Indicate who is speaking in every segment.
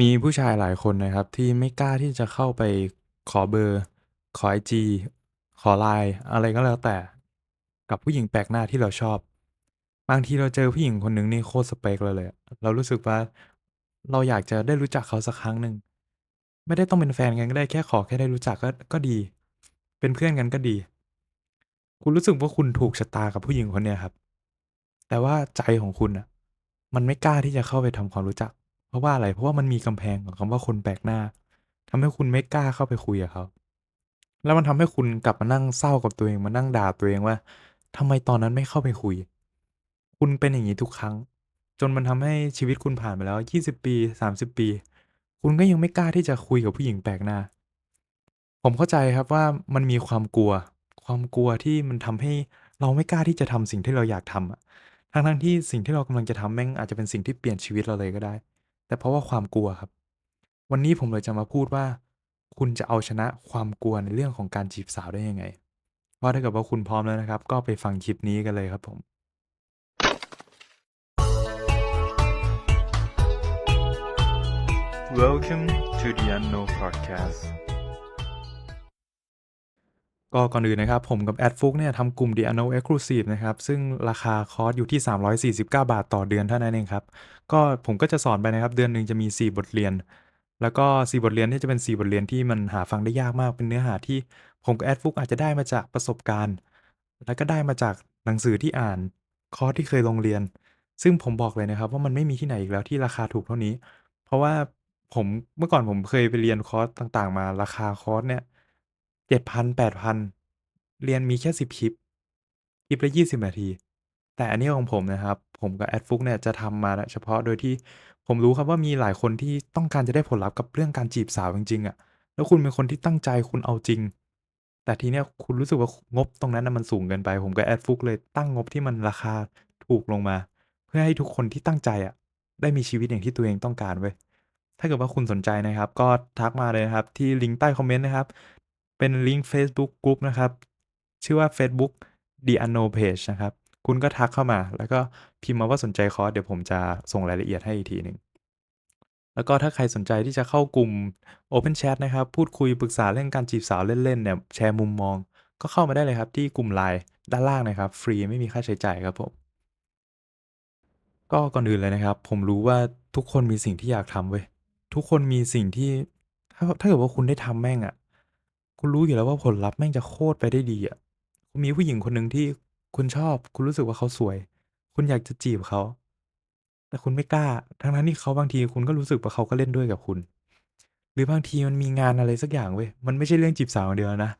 Speaker 1: มีผู้ชายหลายคนนะครับ ที่ไม่กล้าที่จะเข้าไปขอเบอร์ ขอไอจีขอไลน์อะไรก็แล้วแต่ กับผู้หญิงแปลกหน้าที่เราชอบ บางทีเราเจอผู้หญิงคนหนึ่งนี่โคตรสเปคเราเลย เรารู้สึกว่าเราอยากจะได้รู้จักเขาสักครั้งหนึ่งไม่ได้ต้องเป็นแฟนกันก็ได้แค่ขอแค่ได้รู้จักก็ก็ดี เป็นเพื่อนกันก็ดี คุณรู้สึกว่าคุณถูกชะตากับผู้หญิงคนเนี้ยครับ แต่ว่าใจของคุณน่ะ มันไม่กล้าที่จะเข้าไปทำความรู้จัก เพราะว่าอะไร เพราะว่ามันมีกำแพงของคำว่าคนแปลกหน้า ทำให้คุณไม่กล้าเข้าไปคุยกับเขา แล้วมันทำให้คุณกลับมานั่งเศร้ากับตัวเอง มานั่งด่าตัวเองว่าทำไมตอนนั้นไม่เข้าไปคุย คุณเป็นอย่างนี้ทุกครั้ง จนมันทำให้ชีวิตคุณผ่านไปแล้ว 20 ปี 30 ปี คุณก็ยังไม่กล้าที่จะคุยกับผู้หญิงแปลกหน้า ผมเข้าใจครับว่ามันมีความกลัว ความกลัวที่มันทำให้เราไม่กล้าที่จะทำสิ่งที่เราอยากทำอะทั้งๆที่สิ่งที่เรากำลังจะทำแม่งอาจจะเป็นสิ่งที่เปลี่ยนชีวิตเราเลยก็ได้ แต่เพราะว่าความกลัวครับ วันนี้ผมเลยจะมาพูดว่า คุณจะเอาชนะความกลัวในเรื่องของการจีบสาวได้ยังไงว่าถ้าเกิดว่าคุณพร้อมแล้วนะครับ ก็ไปฟังคลิปนี้กันเลยครับผม Welcome to the Unknown Podcast ก็ก่อนอื่นนะครับ ผมกับแอดฟุกเนี่ยทำกลุ่ม The Unknown Exclusive นะครับ ซึ่งราคาคอร์สอยู่ที่ 349 บาทต่อเดือนเท่านั้นเองครับ ก็ผมก็จะสอนไปนะครับ เดือนหนึ่งจะมี 4 บทเรียน แล้วก็ 4 บทเรียนที่จะเป็น 4 บทเรียนที่มันหาฟังได้ยากมากเป็นเนื้อหาที่ผมกับแอดฟุกอาจจะได้มาจากประสบการณ์ แล้วก็ได้มาจากหนังสือที่อ่านคอร์สที่เคยลงเรียน ซึ่งผมบอกเลยนะครับ ว่ามันไม่มีที่ไหนอีกแล้วที่ราคาถูกเท่านี้ เพราะว่าผมเมื่อก่อนผมเคยไปเรียนคอร์สต่างๆ มาราคาคอร์สเนี่ย 7,000 8,000เรียนมีแค่10คลิป คลิปละ20นาที แต่อันนี้ของผมนะครับ ผมกับแอดฟุกเนี่ยจะทำมาเฉพาะโดยที่ผมรู้ครับว่ามีหลายคนที่ต้องการจะได้ผลลัพธ์กับเรื่องการจีบสาวจริงๆอะแล้วคุณเป็นคนที่ตั้งใจคุณเอาจริง แต่ทีเนี้ยคุณรู้สึกว่างบตรงนั้นนะมันสูงเกินไป ผมกับแอดฟุกเลยตั้งงบที่มันราคาถูกลงมา เพื่อให้ทุกคนที่ตั้งใจอะได้มีชีวิตอย่างที่ตัวเองต้องการเว้ยถ้าเกิดว่าคุณสนใจนะครับ ก็ทักมาเลยนะครับ ที่ลิงก์ใต้คอมเมนต์นะครับ เป็นลิงก์ Facebook Group นะครับ ชื่อว่า Facebook The Unknown Page นะครับ คุณก็ทักเข้ามา แล้วก็พิมพ์มาว่าสนใจคอร์สเดี๋ยวผมจะส่งรายละเอียดให้อีกทีหนึ่งแล้วก็ถ้าใครสนใจที่จะเข้ากลุ่ม Open Chat นะครับ พูดคุยปรึกษาเรื่องการจีบสาวเล่นๆเนี่ยแชร์มุมมอง ก็เข้ามาได้เลยครับที่กลุ่ม LINE ด้านล่างนะครับ ฟรีไม่มีค่าใช้จ่ายครับผมก็ก่อนอื่นเลยนะครับ ผมรู้ว่าทุกคนมีสิ่งที่อยากทำเว้ยทุกคนมีสิ่งที่ถ้าถ้าเกิดว่าคุณได้ทำแม่งอะ คุณรู้อยู่แล้วว่าผลลัพธ์แม่งจะโคตรไปได้ดีอะคุณมีผู้หญิงคนหนึ่งที่คุณชอบ คุณรู้สึกว่าเขาสวย คุณอยากจะจีบเขา แต่คุณไม่กล้า ทั้งๆที่เขาบางทีคุณก็รู้สึกว่าเขาก็เล่นด้วยกับคุณ หรือบางทีมันมีงานอะไรสักอย่างเว้ย มันไม่ใช่เรื่องจีบสาวเดียวนะ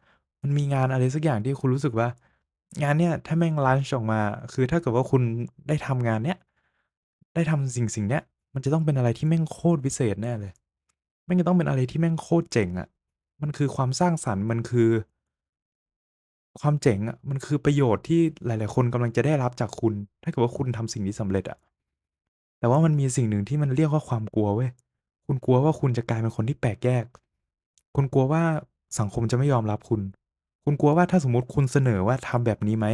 Speaker 1: มันมีงานอะไรสักอย่างที่คุณรู้สึกว่า งานเนี้ยถ้าแม่งลันช์ออกมา คือถ้าเกิดว่าคุณได้ทำงานเนี้ย ได้ทำสิ่งสิ่งเนี้ย มันจะต้องเป็นอะไรที่แม่งโคตรพิเศษแน่เลย แม่งจะต้องเป็นอะไรที่แม่งโคตรเจ๋งอะ มันคือความสร้างสรรค์ มันคือ ความเจ๋งอะ มันคือประโยชน์ที่หลาย ๆ คนกำลังจะได้รับจากคุณ ถ้าเกิดว่าคุณทำสิ่งนี้สำเร็จอะ แต่ว่ามันมีสิ่งหนึ่งที่มันเรียกว่าความกลัวเว้ย คุณกลัวว่าคุณจะกลายเป็นคนที่แปลกแยก คุณกลัวว่าสังคมจะไม่ยอมรับคุณ คุณกลัวว่าถ้าสมมติคุณเสนอว่าทำแบบนี้ไหม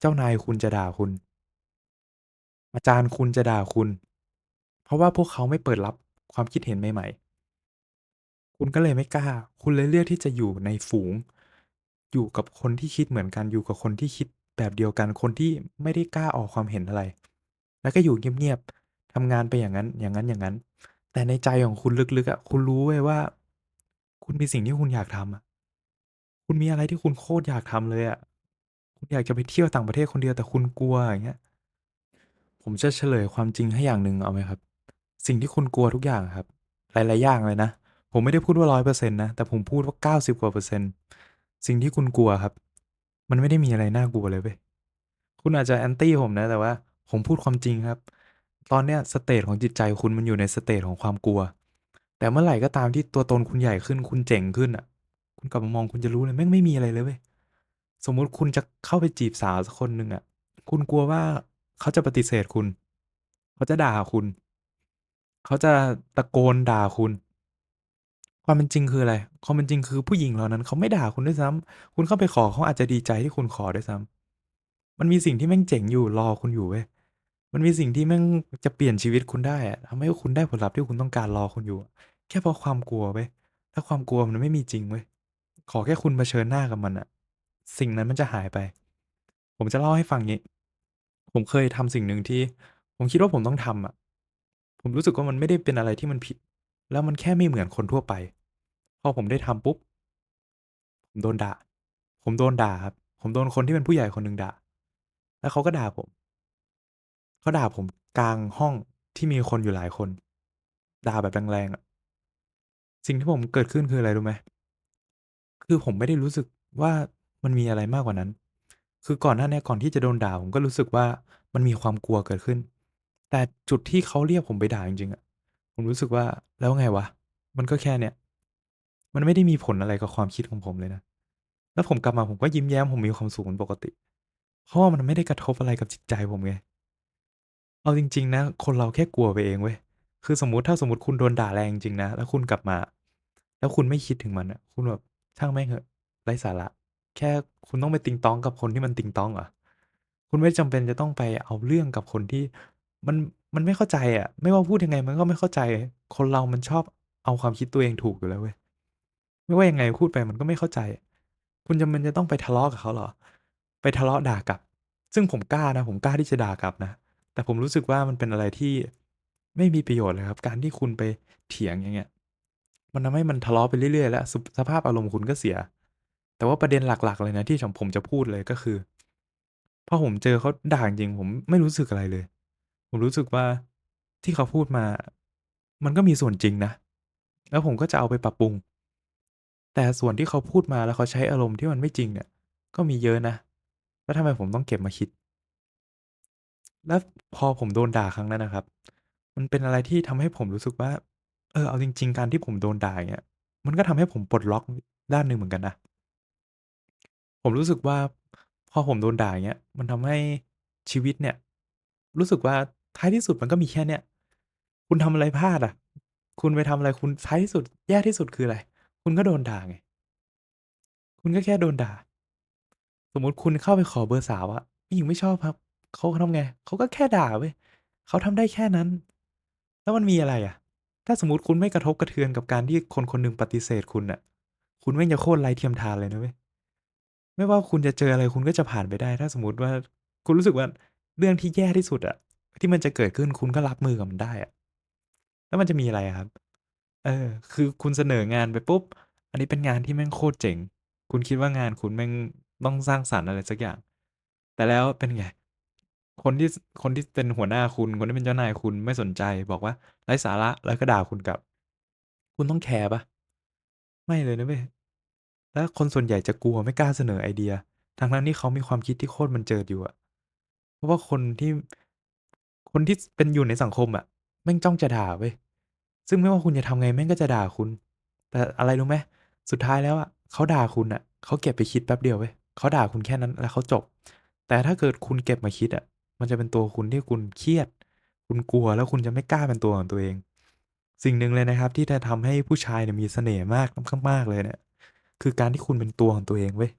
Speaker 1: เจ้านายคุณจะด่าคุณ อาจารย์คุณจะด่าคุณ เพราะว่าพวกเขาไม่เปิดรับความคิดเห็นใหม่ ๆ คุณก็เลยไม่กล้า คุณเลยเลือกที่จะอยู่ในฝูง อยู่กับคนที่คิดเหมือนกัน อยู่กับคนที่คิดแบบเดียวกัน คนที่ไม่ได้กล้าออกความเห็นอะไร แล้วก็อยู่เงียบ ๆ ทำงานไปอย่างนั้น อย่างนั้น อย่างนั้น แต่ในใจของคุณลึก ๆ อะ คุณรู้เว้ยว่า คุณมีสิ่งที่คุณอยากทำอะ คุณมีอะไรที่คุณโคตรอยากทำเลยอะ คุณอยากจะไปเที่ยวต่างประเทศคนเดียว แต่คุณกลัว อย่างเงี้ย ผมจะเฉลยความจริงให้อย่างหนึ่ง เอาไหมครับ สิ่งที่คุณกลัวทุกอย่างอะครับ หลาย ๆ อย่างเลยนะ ผมไม่ได้พูดว่า100%นต์นะ แต่ผมพูดว่า90กว่าเปอร์เซ็นต์สิ่งที่คุณกลัวครับ มันไม่ได้มีอะไรน่ากลัวเลยเว้ยคุณอาจจะ Anti ผมนะ แต่ว่าผมพูดความจริงครับ ตอนเนี้ยสเตตของจิตใจคุณมันอยู่ในสเตตของความกลัว แต่เมื่อไหร่ก็ตามที่ตัวตนคุณใหญ่ขึ้น คุณเจ๋งขึ้นอะคุณกลับมามองคุณจะรู้เลยแม่งไม่มีอะไรเลยเว้ยสมมุติคุณจะเข้าไปจีบสาวสักคนหนึ่งอะคุณกลัวว่าเขาจะปฏิเสธคุณ เขาจะด่าคุณ เขาจะตะโกนด่าคุณ ความเป็นจริงคืออะไร ความเป็นจริงคือผู้หญิงเหล่านั้นเขาไม่ด่าคุณด้วยซ้ำ คุณเข้าไปขอเขาอาจจะดีใจที่คุณขอด้วยซ้ำ มันมีสิ่งที่แม่งเจ๋งอยู่รอคุณอยู่เว้ย มันมีสิ่งที่แม่งจะเปลี่ยนชีวิตคุณได้อะทำให้คุณได้ผลลัพธ์ที่คุณต้องการรอคุณอยู่อะแค่เพราะความกลัวเว้ย ถ้าความกลัวมันไม่มีจริงเว้ย ขอแค่คุณเผชิญหน้ากับมันอะสิ่งนั้นมันจะหายไป ผมจะเล่าให้ฟังงี้ ผมเคยทำสิ่งหนึ่งที่ ผมคิดว่าผมต้องทำอะผมรู้สึกว่ามันไม่ได้เป็นอะไรที่มันผิด แล้วมันแค่ไม่เหมือนคนทั่วไป พอผมได้ทำปุ๊บ ผมโดนด่า ผมโดนด่าครับ ผมโดนคนที่เป็นผู้ใหญ่คนหนึ่งด่า แล้วเขาก็ด่าผม เขาด่าผมกลางห้องที่มีคนอยู่หลายคน ด่าแบบแรงๆอะสิ่งที่ผมเกิดขึ้นคืออะไรรู้ไหม คือผมไม่ได้รู้สึกว่ามันมีอะไรมากกว่านั้น คือก่อนหน้าเนี้ก่อนที่จะโดนด่าผมก็รู้สึกว่ามันมีความกลัวเกิดขึ้น แต่จุดที่เขาเรียกผมไปด่าจริงๆอะผมรู้สึกว่าแล้วไงวะ มันก็แค่เนี้ย มันไม่ได้มีผลอะไรกับความคิดของผมเลยนะ แล้วผมกลับมาผมก็ยิ้มแย้มผมมีความสุขเหมือนปกติเพราะมันไม่ได้กระทบอะไรกับจิตใจผมไง เอาจริง ๆ นะ คนเราแค่กลัวไปเองเว้ย คือสมมติถ้าสมมติคุณโดนด่าแรงจริงนะ แล้วคุณกลับมา แล้วคุณไม่คิดถึงมันน่ะคุณแบบช่างแม่งเหอะไร้สาระ แค่คุณต้องไปติงตองกับคนที่มันติงตองเหรอคุณไม่จำเป็นจะต้องไปเอาเรื่องกับคนที่มันมันไม่เข้าใจอะ ไม่ว่าพูดยังไงมันก็ไม่เข้าใจ คนเรามันชอบเอาความคิดตัวเองถูกอยู่แล้วเว้ย ไม่ว่ายังไงพูดไปมันก็ไม่เข้าใจ คุณจำเป็นจะต้องไปทะเลาะกับเขาเหรอ ไปทะเลาะด่ากลับ ซึ่งผมกล้านะ ผมกล้าที่จะด่ากลับนะ แต่ผมรู้สึกว่ามันเป็นอะไรที่ไม่มีประโยชน์เลยครับ การที่คุณไปเถียงอย่างเงี้ย มันทำให้มันทะเลาะไปเรื่อยๆแล้วสสภาพอารมณ์คุณก็เสีย แต่ว่าประเด็นหลักๆ เลยนะที่ผมจะพูดเลยก็คือพอผมเจอเขาด่าจริงผมไม่รู้สึกอะไรเลย ผมรู้สึกว่าที่เขาพูดมา มันก็มีส่วนจริงนะ แล้วผมก็จะเอาไปปรับปรุง แต่ส่วนที่เขาพูดมาแล้วเขาใช้อารมณ์ที่มันไม่จริงเนี่ย ก็มีเยอะนะ แล้วทำไมผมต้องเก็บมาคิด แล้วพอผมโดนด่าครั้งนั้นนะครับ มันเป็นอะไรที่ทำให้ผมรู้สึกว่า เออ เอาจริง ๆ การที่ผมโดนด่าอย่างเงี้ยมันก็ทำให้ผมปลดล็อกด้านหนึ่งเหมือนกันนะ ผมรู้สึกว่าพอผมโดนด่าอย่างเงี้ย มันทำให้ชีวิตเนี่ย รู้สึกว่าท้ายที่สุดมันก็มีแค่เนี้ย คุณทำอะไรพลาดอะ คุณไปทำอะไรคุณท้ายที่สุดแย่ที่สุดคืออะไร คุณก็โดนด่าไง คุณก็แค่โดนด่า สมมติคุณเข้าไปขอเบอร์สาวอะผู้หญิงไม่ชอบครับ เขาทำไง เขาก็แค่ด่าเว้ยเขาทำได้แค่นั้น แล้วมันมีอะไรอะถ้าสมมติคุณไม่กระทบกระเทือนกับการที่คนคนหนึ่งปฏิเสธคุณน่ะคุณแม่งจะโคตรไร้เทียมทานเลยนะเว้ย ไม่ว่าคุณจะเจออะไรคุณก็จะผ่านไปได้ ถ้าสมมติว่าคุณรู้สึกว่าเรื่องที่แย่ที่สุดอะที่มันจะเกิดขึ้นคุณก็รับมือกับมันได้อะแล้วมันจะมีอะไรครับ เออ คือคุณเสนองานไปปุ๊บ อันนี้เป็นงานที่แม่งโคตรเจ๋ง คุณคิดว่างานคุณแม่งต้องสร้างสรรค์อะไรสักอย่าง แต่แล้วเป็นไง คนที่ คนที่เป็นหัวหน้าคุณ คนที่เป็นเจ้านายคุณไม่สนใจ บอกว่าไร้สาระ แล้วก็ด่าคุณกลับ คุณต้องแคร์เปล่า ไม่เลยนะเว้ย แล้วคนส่วนใหญ่จะกลัว ไม่กล้าเสนอไอเดีย ทั้ง ๆ ที่เขามีความคิดที่โคตรบันเจิดอยู่อะ เพราะว่าคนที่ คนที่เป็นอยู่ในสังคมอะ แม่งจ้องจะด่าเว้ย ซึ่งไม่ว่าคุณจะทำไงแม่งก็จะด่าคุณ แต่อะไรรู้ไหมสุดท้ายแล้วอะเขาด่าคุณอะเขาเก็บไปคิดแป๊บเดียวเว้ยเขาด่าคุณแค่นั้นแล้วเขาจบ แต่ถ้าเกิดคุณเก็บมาคิดอะ มันจะเป็นตัวคุณที่คุณเครียด คุณกลัวแล้วคุณจะไม่กล้าเป็นตัวของตัวเอง สิ่งหนึ่งเลยนะครับ ที่จะทำให้ผู้ชายเนี่ยมีเสน่ห์มากมากเลยเนี่ย คือการที่คุณเป็นตัวของตัวเองเว้ย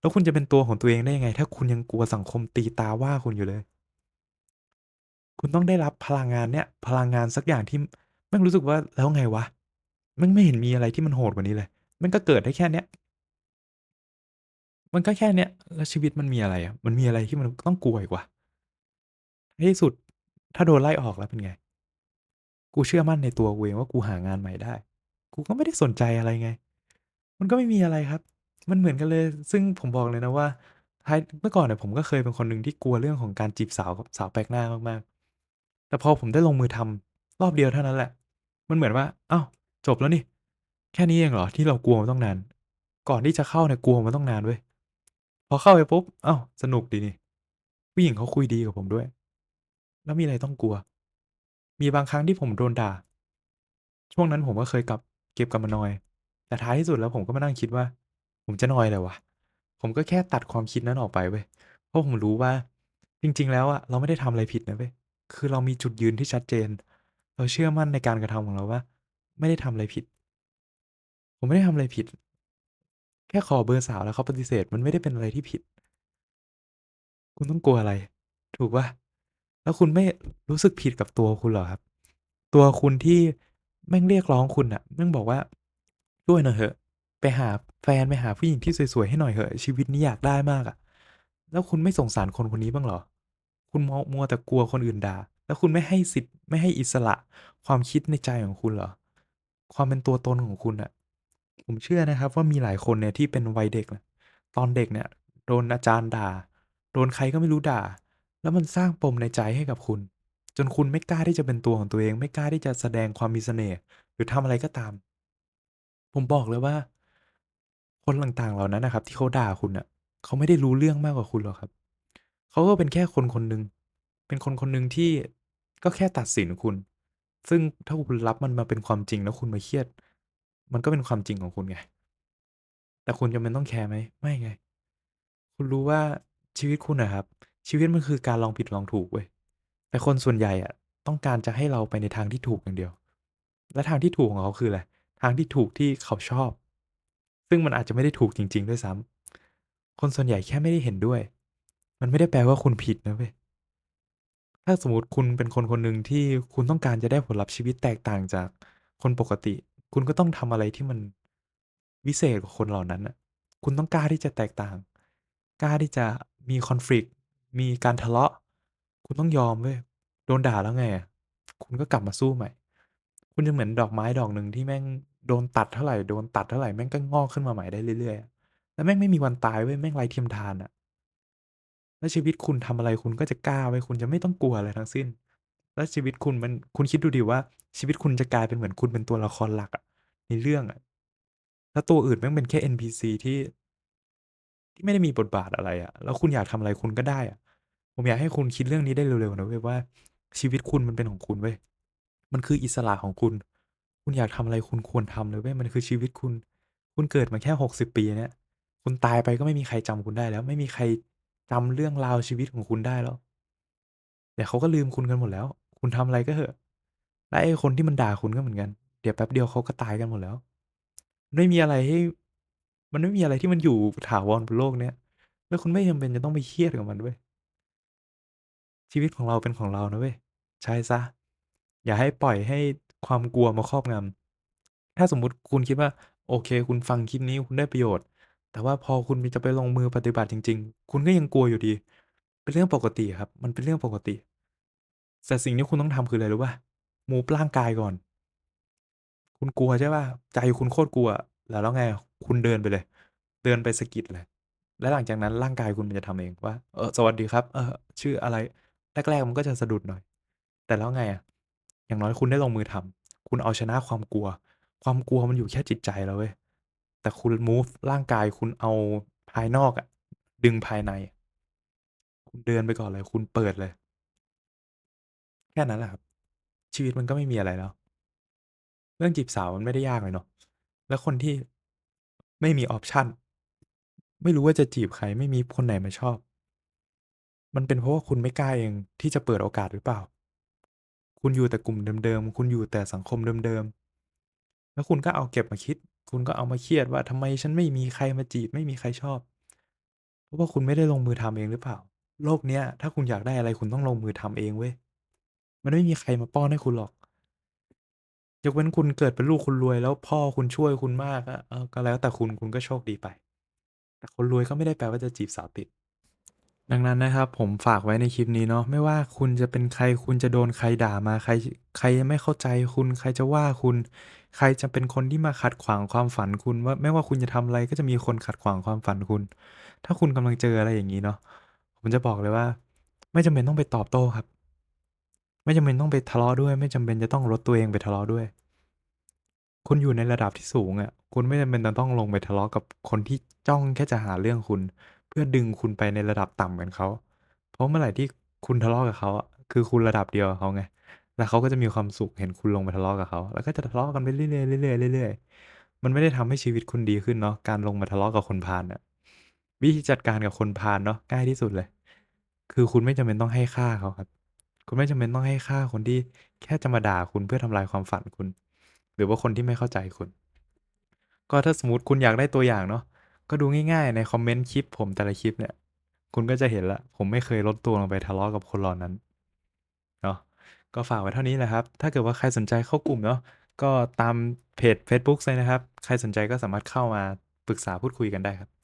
Speaker 1: แล้วคุณจะเป็นตัวของตัวเองได้ยังไง ถ้าคุณยังกลัวสังคมตีตาว่าคุณอยู่เลย คุณต้องได้รับพลังงานเนี่ย พลังงานสักอย่างที่ ม่งรู้สึกว่าแล้วไงวะแม่งไม่เห็นมีอะไรที่มันโหดกว่านี้เลย มันก็เกิดได้แค่เนี้ย มันก็แค่เนี้ยแล้วชีวิตมันมีอะไรอะ มันมีอะไรที่มันต้องกลัวอีกวะในที่สุด ถ้าโดนไล่ออกแล้วเป็นไง กูเชื่อมั่นในตัวกูเองว่ากูหางานใหม่ได้ กูก็ไม่ได้สนใจอะไรไง มันก็ไม่มีอะไรครับ มันเหมือนกันเลย ซึ่งผมบอกเลยนะว่าท้ายเมื่อก่อนเนี่ยผมก็เคยเป็นคนหนึ่งที่กลัวเรื่องของการจีบสาวกับสาวแปลกหน้ามากๆ แต่พอผมได้ลงมือทำรอบเดียวเท่านั้นแหละ มันเหมือนว่าอ้าวจบแล้วนี่ แค่นี้เองเหรอที่เรากลัวมาตั้งนาน ก่อนที่จะเข้าเนี่ยกลัวมาตั้งนานเว้ยพอเข้าไปปุ๊บอ้าวสนุกดีนี่ผู้หญิงเขาคุยดีกับผมด้วย แล้วมีอะไรต้องกลัว มีบางครั้งที่ผมโดนด่า ช่วงนั้นผมก็เคยกลับเก็บกับมานอย แต่ท้ายที่สุดแล้วผมก็มานั่งคิดว่า ผมจะนอยอะไรวะผมก็แค่ตัดความคิดนั้นออกไปเว้ยเพราะผมรู้ว่า จริง ๆ แล้วอะเราไม่ได้ทำอะไรผิดนะเว้ยคือเรามีจุดยืนที่ชัดเจน เราเชื่อมั่นในการกระทำของเราว่า ไม่ได้ทำอะไรผิด ผมไม่ได้ทำอะไรผิด แค่ขอเบอร์สาวแล้วเขาปฏิเสธมันไม่ได้เป็นอะไรที่ผิด คุณต้องกลัวอะไร ถูกปล่าแล้วคุณไม่รู้สึกผิดกับตัวคุณเหรอครับ ตัวคุณที่แม่งเรียกร้องคุณน่ะแม่งบอกว่า"ช่วยหน่อยเถอะ ไปหาแฟนไปหาผู้หญิงที่สวยๆให้หน่อยเถอะ ชีวิตนี้อยากได้มากอะ"แล้วคุณไม่สงสารคนคนนี้บ้างเหรอ?คุณมัวมัวแต่กลัวคนอื่นด่า แล้วคุณไม่ให้สิทธิ์ไม่ให้อิสระความคิดในใจของคุณเหรอ?ความเป็นตัวตนของคุณน่ะผมเชื่อนะครับว่ามีหลายคนเนี่ยที่เป็นวัยเด็กนะตอนเด็กเนี่ยโดนอาจารย์ด่า โดนใครก็ไม่รู้ด่า แล้วมันสร้างปมในใจให้กับคุณ จนคุณไม่กล้าที่จะเป็นตัวของตัวเอง ไม่กล้าที่จะแสดงความมีเสน่ห์หรือทำอะไรก็ตาม ผมบอกเลยว่า คนต่างๆเหล่านั้นนะครับ ที่เขาด่าคุณน่ะเขาไม่ได้รู้เรื่องมากกว่าคุณหรอกครับ เขาก็เป็นแค่คนคนหนึ่งเป็นคนคนหนึ่งที่ ก็แค่ตัดสินคุณ ซึ่งถ้าคุณรับมันมาเป็นความจริงแล้วคุณมาเครียด มันก็เป็นความจริงของคุณไง แต่คุณจำเป็นต้องแคร์ไหม?ไม่ไง คุณรู้ว่าชีวิตคุณนะครับ ชีวิตมันคือการลองผิดลองถูกเว้ย แต่คนส่วนใหญ่อะต้องการจะให้เราไปในทางที่ถูกอย่างเดียว และทางที่ถูกของเขาคืออะไร?ทางที่ถูกที่เขาชอบ ซึ่งมันอาจจะไม่ได้ถูกจริง ๆ ด้วยซ้ำคนส่วนใหญ่แค่ไม่ได้เห็นด้วย มันไม่ได้แปลว่าคุณผิดนะเว้ย ถ้าสมมติคุณเป็นคนคนหนึ่งที่คุณต้องการจะได้ผลลัพธ์ชีวิตแตกต่างจากคนปกติ คุณก็ต้องทำอะไรที่มันวิเศษกว่าคนเหล่านั้นน่ะ คุณต้องกล้าที่จะแตกต่าง กล้าที่จะมี conflict มีการทะเลาะ คุณต้องยอมเว้ย โดนด่าแล้วไงอะคุณก็กลับมาสู้ใหม่ คุณจะเหมือนดอกไม้ดอกหนึ่งที่แม่งโดนตัดเท่าไหร่ โดนตัดเท่าไหร่แม่งก็งอกขึ้นมาใหม่ได้เรื่อยๆอะแล้วแม่งไม่มีวันตายเว้ย แม่งไร้เทียมทานอะ แล้วชีวิตคุณทำอะไรคุณก็จะกล้าเว้ คุณจะไม่ต้องกลัวอะไรทั้งสิ้น แล้วชีวิตคุณมัน คุณคิดดูดิว่า ชีวิตคุณจะกลายเป็นเหมือนคุณเป็นตัวละครหลักอะ ในเรื่องอะ แล้วตัวอื่นแม่งเป็นแค่ NPC ที่ ที่ไม่ได้มีบทบาทอะไรอะ แล้วคุณอยากทำอะไรคุณก็ได้อะ ผมอยากให้คุณคิดเรื่องนี้ได้เร็ว ๆ นะเว้ยว่า ชีวิตคุณมันเป็นของคุณเว้ย มันคืออิสระของคุณ คุณอยากทำอะไรคุณควรทำเลยเว้ย มันคือชีวิตคุณ คุณเกิดมาแค่ 60 ปีเนี่ย คุณตายไปก็ไม่มีใครจำคุณได้แล้ว ไม่มีใคร จำเรื่องราวชีวิตของคุณได้แล้ว เดี๋ยวเขาก็ลืมคุณกันหมดแล้ว คุณทำอะไรก็เถอะ และไอ้คนที่มันด่าคุณก็เหมือนกัน เดี๋ยวแป๊บเดียวเขาก็ตายกันหมดแล้ว ไม่มีอะไรให้ มันไม่มีอะไรที่มันอยู่ถาวรบนโลกเนี้ย แล้วคุณไม่จำเป็นจะต้องไปเครียดกับมันเว้ยชีวิตของเราเป็นของเรานะเว้ย ใช้เสียอย่าให้ปล่อยให้ความกลัวมาครอบงำถ้าสมมุติคุณคิดว่า โอเค คุณฟังคลิปนี้คุณได้ประโยชน์ แต่ว่าพอคุณมีจะไปลงมือปฏิบัติจริง ๆ คุณก็ยังกลัวอยู่ดี เป็นเรื่องปกติครับ มันเป็นเรื่องปกติ แต่สิ่งที่คุณต้องทำคืออะไรรู้ปล่า?มูฟร่างกายก่อน คุณกลัวใช่เปล่า?ใจคุณโคตรกลัว แล้วแล้วไง?คุณเดินไปเลย เดินไปสะกิดเลย แล้วหลังจากนั้นร่างกายคุณมันจะทำเองว่า"เออ สวัสดีครับ เออ ชื่ออะไร?"แรกๆ มันก็จะสะดุดหน่อย แต่แล้วไงอะ?อย่างน้อยคุณได้ลงมือทำ คุณเอาชนะความกลัว ความกลัวมันอยู่แค่จิตใจเราเว้ย แต่คุณมูฟร่างกายคุณเอาภายนอกอะดึงภายใน คุณเดินไปก่อนเลย คุณเปิดเลย แค่นั้นแหละครับ ชีวิตมันก็ไม่มีอะไรแล้ว เรื่องจีบสาวมันไม่ได้ยากเลยเนาะแล้วคนที่ไม่มีออปชันไม่รู้ว่าจะจีบใครไม่มีคนไหนมาชอบ มันเป็นเพราะว่าคุณไม่กล้าเองที่จะเปิดโอกาสหรือเปล่า?คุณอยู่แต่กลุ่มเดิมๆ คุณอยู่แต่สังคมเดิมๆ แล้วคุณก็เอาเก็บมาคิด คุณก็เอามาเครียดว่า"ทำไมฉันไม่มีใครมาจีบ ไม่มีใครชอบ"เพราะว่าคุณไม่ได้ลงมือทำเองหรือเปล่า?โลกเนี้ย ถ้าคุณอยากได้อะไรคุณต้องลงมือทำเองเว้ย มันไม่มีใครมาป้อนให้คุณหรอก ยกเว้นคุณเกิดเป็นลูกคนรวยแล้วพ่อคุณช่วยคุณมากก็เออก็แล้วแต่คุณคุณก็โชคดีไป แต่คนรวยก็ไม่ได้แปลว่าจะจีบสาวติด ดังนั้นนะครับ ผมฝากไว้ในคลิปนี้เนาะไม่ว่าคุณจะเป็นใครคุณจะโดนใครด่ามาใคร ใครไม่เข้าใจคุณใครจะว่าคุณ ใครจะเป็นคนที่มาขัดขวางความฝันคุณว่า ไม่ว่าคุณจะทำอะไรก็จะมีคนขัดขวางความฝันคุณ ถ้าคุณกำลังเจออะไรอย่างงี้เนาะ ผมจะบอกเลยว่า ไม่จำเป็นต้องไปตอบโต้ครับ ไม่จำเป็นต้องไปทะเลาะด้วย ไม่จำเป็นจะต้องลดตัวเองไปทะเลาะด้วย คุณอยู่ในระดับที่สูงอะคุณไม่จำเป็นจะต้องลงไปทะเลาะกับคนที่จ้องแค่จะหาเรื่องคุณ เพื่อดึงคุณไปในระดับต่ำเหมือนเขา เพราะเมื่อไหร่ที่คุณทะเลาะกับเขาอะคือคุณระดับเดียวกับเขาไง แล้วเขาก็จะมีความสุขเห็นคุณลงไปทะเลาะกับเขาแล้วก็จะทะเลาะกันไปเรื่อยๆเรื่อยๆเรื่อยๆมันไม่ได้ทำให้ชีวิตคุณดีขึ้นเนาะการลงมาทะเลาะกับคนพาลน่ะวิธีจัดการกับคนพาลเนาะง่ายที่สุดเลย คือคุณไม่จำเป็นต้องให้ค่าเขาครับ คุณไม่จำเป็นต้องให้ค่าคนที่แค่จะมาด่าคุณเพื่อทำลายความฝันคุณ หรือว่าคนที่ไม่เข้าใจคุณ ก็ถ้าสมมติคุณอยากได้ตัวอย่างเนาะก็ดูง่ายๆ ในคอมเมนต์คลิปผมแต่ละคลิปเนี่ย คุณก็จะเห็นล้วผมไม่เคยลดตัวลงไปทะเลาะกับคนเหล่านั้น ก็ฝากไว้เท่านี้แหละครับ ถ้าเกิดว่าใครสนใจเข้ากลุ่มเนาะ ก็ตามเพจเฟซบุ๊กเลยนะครับ ใครสนใจก็สามารถเข้ามาปรึกษาพูดคุยกันได้ครับ